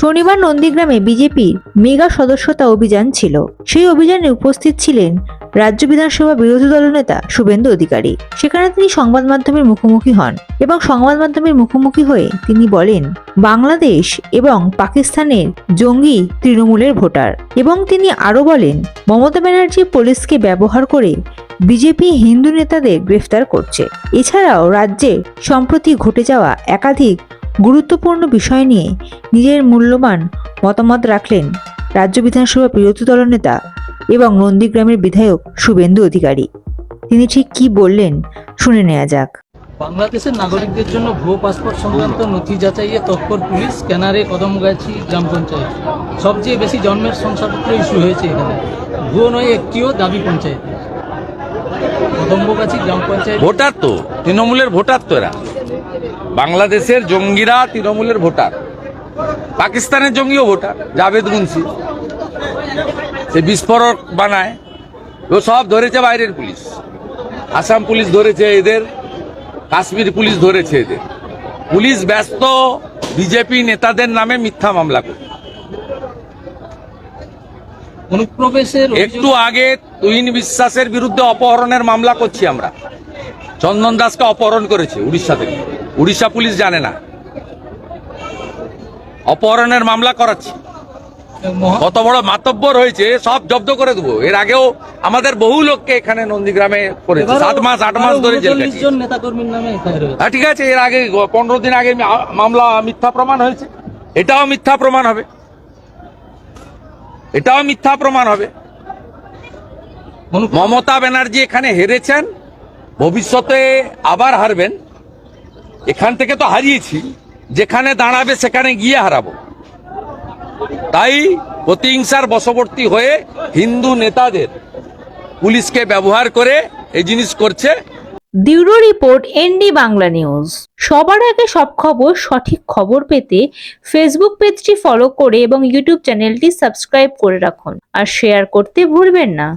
শনিবার নন্দীগ্রামে বিজেপির মেগা সদস্যতা অভিযান ছিল। সেই অভিযানে উপস্থিত ছিলেন রাজ্য বিধানসভা বিরোধী দলনেতা শুভেন্দু অধিকারী। সেখানে তিনি সংবাদ মাধ্যমের মুখোমুখি হন এবং সংবাদ মাধ্যমের মুখোমুখি হয়ে তিনি বলেন, বাংলাদেশ এবং পাকিস্তানের জঙ্গি তৃণমূলের ভোটার। এবং তিনি আরও বলেন, মমতা ব্যানার্জি পুলিশকে ব্যবহার করে বিজেপি হিন্দু নেতাদের গ্রেফতার করছে। এছাড়াও রাজ্যে সম্প্রতি ঘটে যাওয়া একাধিক গুরুত্বপূর্ণ বিষয় নিয়ে নিজের মূল্যবান মতামত রাখলেন রাজ্য বিধানসভা বিরোধী দলনেতা এবং নন্দীগ্রামের বিধায়ক শুভেন্দু অধিকারী। তিনি ঠিক কি বললেন শুনে নেওয়া যাক। বাংলাদেশের নাগরিকদের জন্য ভুয়ো পাসপোর্ট সংক্রান্ত নথি যাচাইয়ে তৎপর পুলিশ স্ক্যানারে কদমগাছি গ্রাম পঞ্চায়েত। সবচেয়ে বেশি জন্মের শংসাপত্র ইস্যু হয়েছে এখানে। ভুয়ো নয় একটিও দাবি পঞ্চায়েত কদম্বগাছি গ্রাম পঞ্চায়েত ভোটার তো তৃণমূলের ভোটার তো এরা। বাংলাদেশের জঙ্গিরা তৃণমূলের ভোটার। পাকিস্তানের জঙ্গিও ভোটার জাভেদ মুন্সি। সে বিস্ফোরক বানায়। ও সব ধরেছে বাইরের পুলিশ। আসাম পুলিশ ধরেছে এদের কাশ্মীর পুলিশ ধরেছে এদের। পুলিশ ব্যস্ত বিজেপি নেতাদের নামে মিথ্যা মামলা করে। অনুপ্রবেশের একটু আগে তুহিন বিশ্বাসের বিরুদ্ধে অপহরণের মামলা করছি আমরা। চন্দন দাসকে অপহরণ করেছে উড়িষ্যা থেকে। উড়িষ্যা পুলিশ জানে না। অপহরণের মামলা করাচ্ছি। কত বড় মাতব্বর হয়েছে সব জব্দ করে দেবো। এর আগেও আমাদের বহু লোককে এখানে নন্দীগ্রামে করেছে। সাত মাস আট মাস ধরে জেল 39 কাটিয়েছে। জন নেতাকর্মীর নামে এফআইআর হয়েছে হ্যাঁ ঠিক আছে এর আগে পনেরো দিন আগে মামলা মিথ্যা প্রমাণ হয়েছে। এটাও মিথ্যা প্রমাণ হবে। এটাও মিথ্যা প্রমাণ হবে। মমতা ব্যানার্জি এখানে হেরেছেন ভবিষ্যতে আবার হারবেন। এখান থেকে তো হারিয়েছি। যেখানে দাঁড়াবে সেখানে গিয়ে হারাবো। তাই প্রতিহিংসার বশবর্তী হয়ে হিন্দু নেতাদের পুলিশকে ব্যবহার করে এই জিনিস করছে। Bureau report ND Bangla news. সবার আগে সব খবর, সঠিক খবর পেতে ফেসবুক পেজটি ফলো করে এবং ইউটিউব চ্যানেলটি সাবস্ক্রাইব করে রাখুন। আর শেয়ার করতে ভুলবেন না।